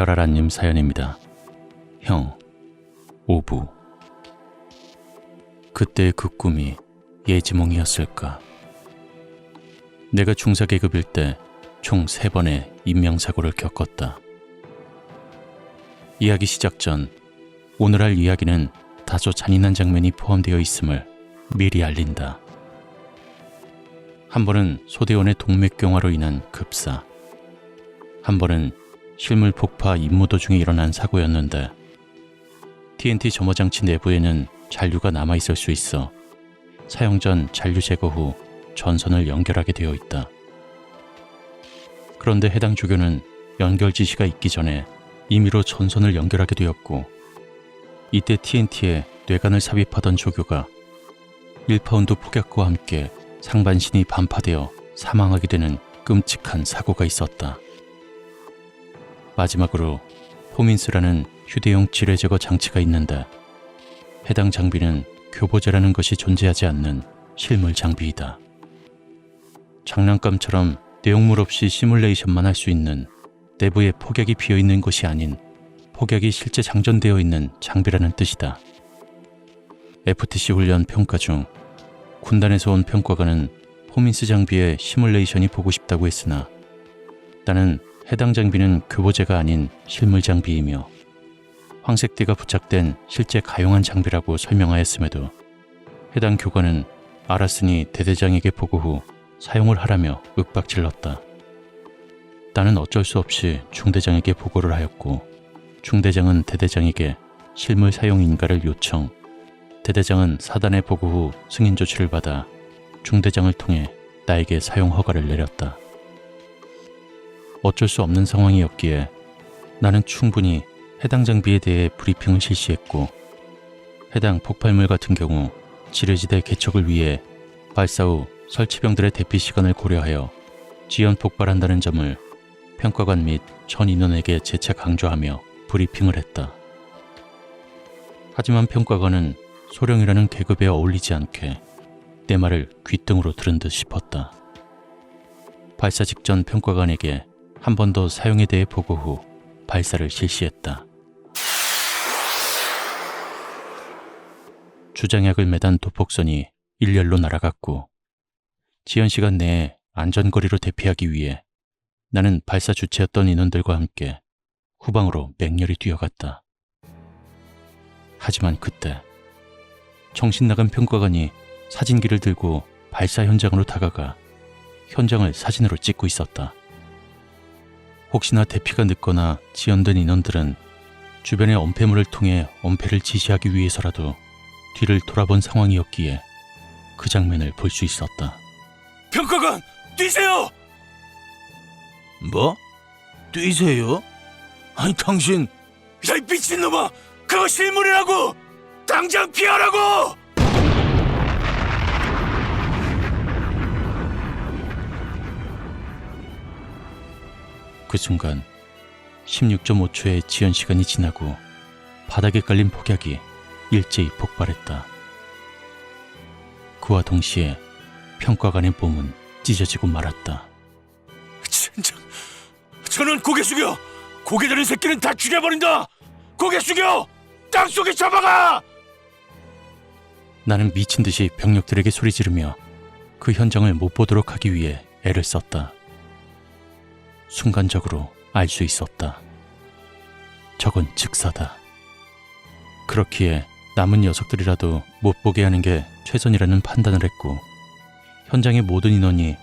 별아라님 사연입니다. 형, 오부. 그때의 그 꿈이 예지몽이었을까? 내가 중사 계급일 때 총 세번의 인명사고를 겪었다. 이야기 시작 전 오늘 할 이야기는 다소 잔인한 장면이 포함되어 있음을 미리 알린다. 한 번은 소대원의 동맥경화로 인한 급사, 한 번은 실물 폭파 임무 도중에 일어난 사고였는데 TNT 점화 장치 내부에는 잔류가 남아 있을 수 있어 사용 전 잔류 제거 후 전선을 연결하게 되어 있다. 그런데 해당 조교는 연결 지시가 있기 전에 임의로 전선을 연결하게 되었고 이때 TNT에 뇌관을 삽입하던 조교가 1파운드 폭약과 함께 상반신이 반파되어 사망하게 되는 끔찍한 사고가 있었다. 마지막으로 포민스라는 휴대용 지뢰 제거 장치가 있는데 해당 장비는 교보제라는 것이 존재하지 않는 실물 장비이다. 장난감처럼 내용물 없이 시뮬레이션만 할 수 있는 내부에 폭약이 비어 있는 것이 아닌 폭약이 실제 장전되어 있는 장비라는 뜻이다. FTC 훈련 평가 중 군단에서 온 평가관은 포민스 장비의 시뮬레이션이 보고 싶다고 했으나 나는 해당 장비는 교보제가 아닌 실물 장비이며 황색띠가 부착된 실제 가용한 장비라고 설명하였음에도 해당 교관은 알았으니 대대장에게 보고 후 사용을 하라며 윽박질렀다. 나는 어쩔 수 없이 중대장에게 보고를 하였고 중대장은 대대장에게 실물 사용 인가를 요청 대대장은 사단의 보고 후 승인 조치를 받아 중대장을 통해 나에게 사용 허가를 내렸다. 어쩔 수 없는 상황이었기에 나는 충분히 해당 장비에 대해 브리핑을 실시했고 해당 폭발물 같은 경우 지뢰지대 개척을 위해 발사 후 설치병들의 대피 시간을 고려하여 지연 폭발한다는 점을 평가관 및 전 인원에게 재차 강조하며 브리핑을 했다. 하지만 평가관은 소령이라는 계급에 어울리지 않게 내 말을 귓등으로 들은 듯 싶었다. 발사 직전 평가관에게 한 번 더 사용에 대해 보고 후 발사를 실시했다. 주장약을 매단 도폭선이 일렬로 날아갔고 지연 시간 내에 안전거리로 대피하기 위해 나는 발사 주체였던 인원들과 함께 후방으로 맹렬히 뛰어갔다. 하지만 그때 정신 나간 평가관이 사진기를 들고 발사 현장으로 다가가 현장을 사진으로 찍고 있었다. 혹시나 대피가 늦거나 지연된 인원들은 주변의 엄폐물을 통해 엄폐를 지시하기 위해서라도 뒤를 돌아본 상황이었기에 그 장면을 볼 수 있었다. 평가관 뛰세요! 뭐? 뛰세요? 아니 당신 야, 이 미친놈아! 그거 실물이라고! 당장 피하라고! 그 순간 16.5초의 지연 시간이 지나고 바닥에 깔린 폭약이 일제히 폭발했다. 그와 동시에 평가관의 몸은 찢어지고 말았다. 진짜 저는 고개 숙여! 고개 들은 새끼는 다 죽여버린다! 고개 숙여! 땅속에 잡아가! 나는 미친 듯이 병력들에게 소리 지르며 그 현장을 못 보도록 하기 위해 애를 썼다. 순간적으로 알 수 있었다. 저건 즉사다. 그렇기에 남은 녀석들이라도 못 보게 하는 게 최선이라는 판단을 했고 현장의 모든 인원이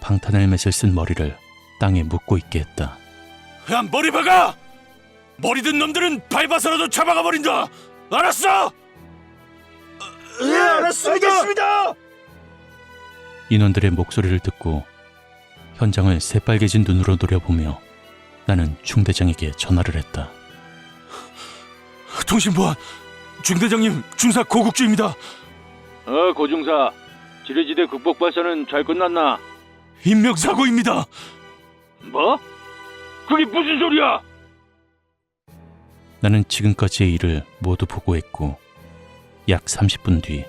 방탄 헬멧을 쓴 머리를 땅에 묻고 있게 했다. 야, 머리 박아! 머리 든 놈들은 밟아서라도 잡아가 버린다! 알았어! 예, 알았습니다! 알겠습니다! 인원들의 목소리를 듣고 현장을 새빨개진 눈으로 노려보며 나는 중대장에게 전화를 했다. 통신보안 중대장님 중사 고국주입니다. 어, 고중사. 지뢰지대 극복 발사는 잘 끝났나? 인명사고입니다. 뭐? 그게 무슨 소리야? 나는 지금까지의 일을 모두 보고했고 약 30분 뒤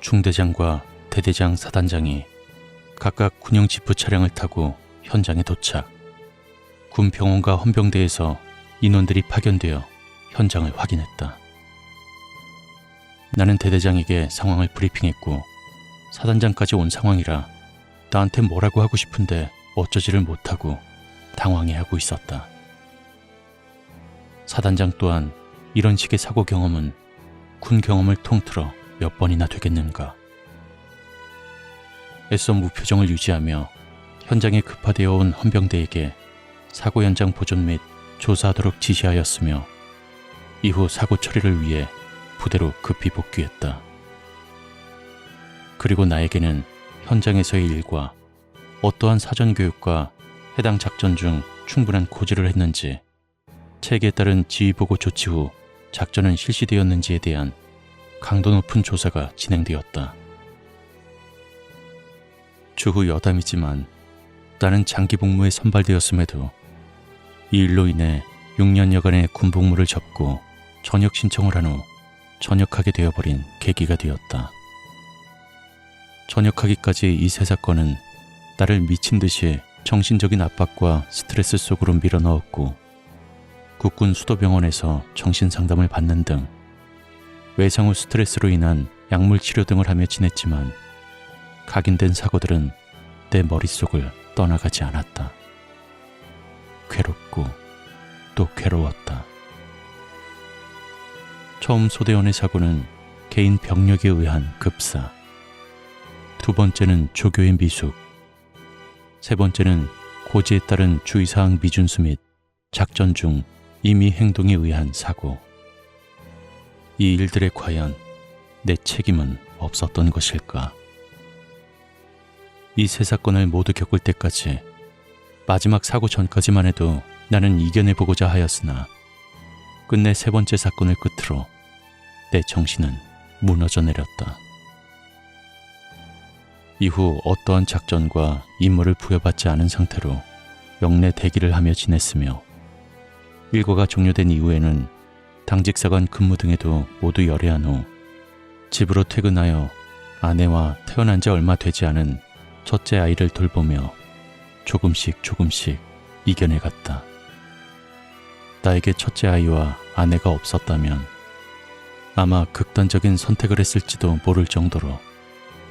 중대장과 대대장 사단장이 각각 군용 지프 차량을 타고 현장에 도착. 군 병원과 헌병대에서 인원들이 파견되어 현장을 확인했다. 나는 대대장에게 상황을 브리핑했고 사단장까지 온 상황이라 나한테 뭐라고 하고 싶은데 어쩌지를 못하고 당황해하고 있었다. 사단장 또한 이런 식의 사고 경험은 군 경험을 통틀어 몇 번이나 되겠는가. 애써 무표정을 유지하며 현장에 급파되어 온 헌병대에게 사고 현장 보존 및 조사하도록 지시하였으며 이후 사고 처리를 위해 부대로 급히 복귀했다. 그리고 나에게는 현장에서의 일과 어떠한 사전 교육과 해당 작전 중 충분한 고지를 했는지 체계에 따른 지휘보고 조치 후 작전은 실시되었는지에 대한 강도 높은 조사가 진행되었다. 추후 여담이지만 나는 장기 복무에 선발되었음에도 이 일로 인해 6년여간의 군 복무를 접고 전역 신청을 한 후 전역하게 되어버린 계기가 되었다. 전역하기까지 이 세 사건은 나를 미친 듯이 정신적인 압박과 스트레스 속으로 밀어넣었고 국군 수도병원에서 정신 상담을 받는 등 외상 후 스트레스로 인한 약물 치료 등을 하며 지냈지만 각인된 사고들은 내 머릿속을 떠나가지 않았다. 괴롭고 또 괴로웠다. 처음 소대원의 사고는 개인 병력에 의한 급사. 두 번째는 조교의 미숙. 세 번째는 고지에 따른 주의사항 미준수 및 작전 중 임의 행동에 의한 사고. 이 일들에 과연 내 책임은 없었던 것일까? 이 세 사건을 모두 겪을 때까지 마지막 사고 전까지만 해도 나는 이겨내보고자 하였으나 끝내 세 번째 사건을 끝으로 내 정신은 무너져 내렸다. 이후 어떠한 작전과 임무를 부여받지 않은 상태로 영내 대기를 하며 지냈으며 일과가 종료된 이후에는 당직사관 근무 등에도 모두 열애한 후 집으로 퇴근하여 아내와 태어난 지 얼마 되지 않은 첫째 아이를 돌보며 조금씩 조금씩 이겨내갔다. 나에게 첫째 아이와 아내가 없었다면 아마 극단적인 선택을 했을지도 모를 정도로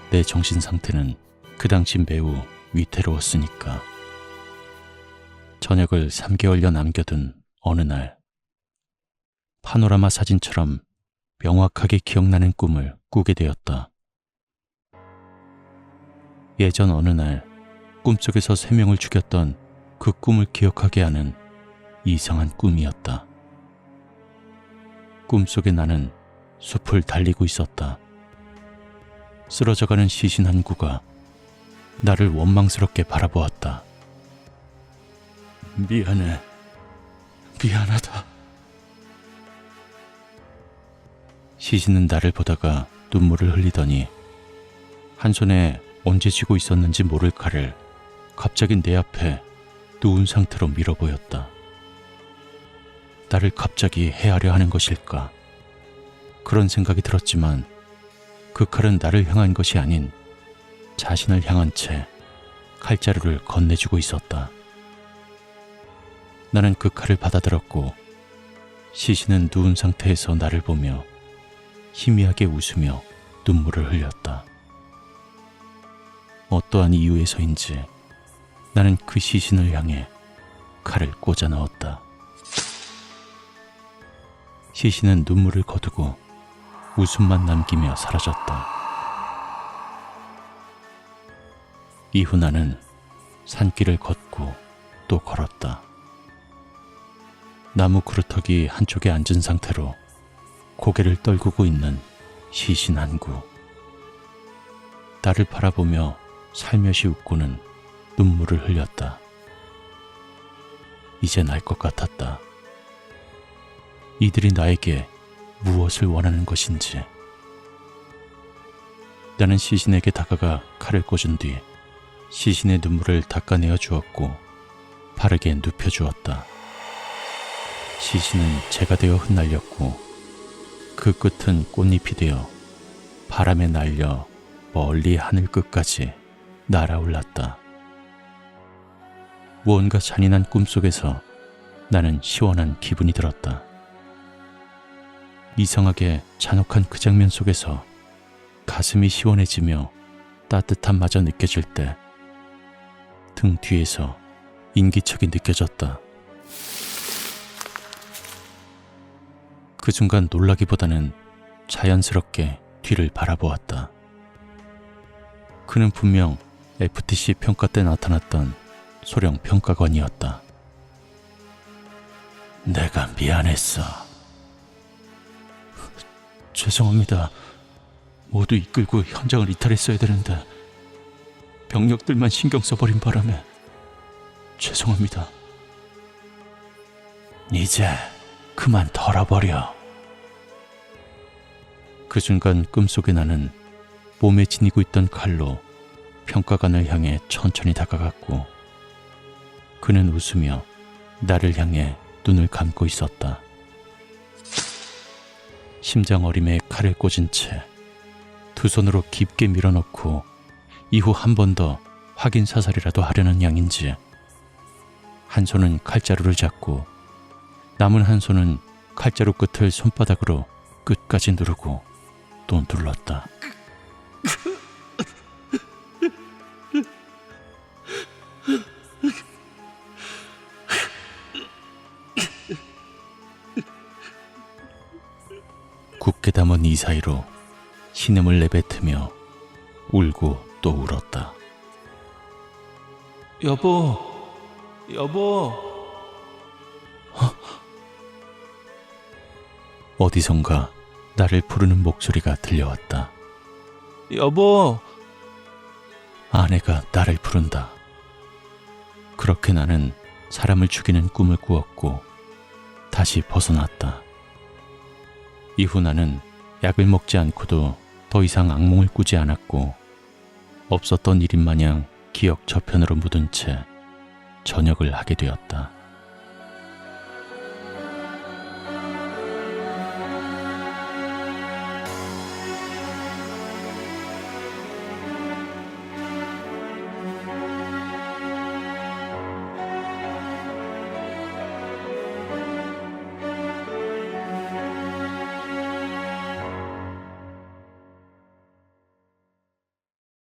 내 정신 상태는 그 당시 매우 위태로웠으니까. 저녁을 3개월여 남겨둔 어느 날, 파노라마 사진처럼 명확하게 기억나는 꿈을 꾸게 되었다. 예전 어느 날, 꿈속에서 세 명을 죽였던 그 꿈을 기억하게 하는 이상한 꿈이었다. 꿈속에 나는 숲을 달리고 있었다. 쓰러져가는 시신 한 구가 나를 원망스럽게 바라보았다. 미안해. 미안하다. 시신은 나를 보다가 눈물을 흘리더니 한 손에 언제 쥐고 있었는지 모를 칼을 갑자기 내 앞에 누운 상태로 밀어 보였다. 나를 갑자기 해하려 하는 것일까? 그런 생각이 들었지만 그 칼은 나를 향한 것이 아닌 자신을 향한 채 칼자루를 건네주고 있었다. 나는 그 칼을 받아들었고 시신은 누운 상태에서 나를 보며 희미하게 웃으며 눈물을 흘렸다. 어떠한 이유에서인지 나는 그 시신을 향해 칼을 꽂아 넣었다. 시신은 눈물을 거두고 웃음만 남기며 사라졌다. 이후 나는 산길을 걷고 또 걸었다. 나무 그루터기 한쪽에 앉은 상태로 고개를 떨구고 있는 시신 한 구. 나를 바라보며 살며시 웃고는 눈물을 흘렸다. 이제 날 것 같았다. 이들이 나에게 무엇을 원하는 것인지. 나는 시신에게 다가가 칼을 꽂은 뒤 시신의 눈물을 닦아내어 주었고 바르게 눕혀 주었다. 시신은 재가 되어 흩날렸고 그 끝은 꽃잎이 되어 바람에 날려 멀리 하늘 끝까지 날아올랐다. 무언가 잔인한 꿈속에서 나는 시원한 기분이 들었다. 이상하게 잔혹한 그 장면 속에서 가슴이 시원해지며 따뜻함마저 느껴질 때 등 뒤에서 인기척이 느껴졌다. 그 순간 놀라기보다는 자연스럽게 뒤를 바라보았다. 그는 분명 FTC 평가 때 나타났던 소령 평가관이었다. 내가 미안했어. 죄송합니다. 모두 이끌고 현장을 이탈했어야 되는데 병력들만 신경 써버린 바람에 죄송합니다. 이제 그만 털어버려. 그 순간 꿈속에 나는 몸에 지니고 있던 칼로 평가관을 향해 천천히 다가갔고 그는 웃으며 나를 향해 눈을 감고 있었다. 심장 어림에 칼을 꽂은 채 두 손으로 깊게 밀어넣고 이후 한 번 더 확인 사살이라도 하려는 양인지 한 손은 칼자루를 잡고 남은 한 손은 칼자루 끝을 손바닥으로 끝까지 누르고 또 눌렀다. 굳게 담은 이 사이로 신음을 내뱉으며 울고 또 울었다. 여보, 여보. 어디선가 나를 부르는 목소리가 들려왔다. 여보, 아내가 나를 부른다. 그렇게 나는 사람을 죽이는 꿈을 꾸었고 다시 벗어났다. 이후 나는 약을 먹지 않고도 더 이상 악몽을 꾸지 않았고 없었던 일인 마냥 기억 저편으로 묻은 채 저녁을 하게 되었다.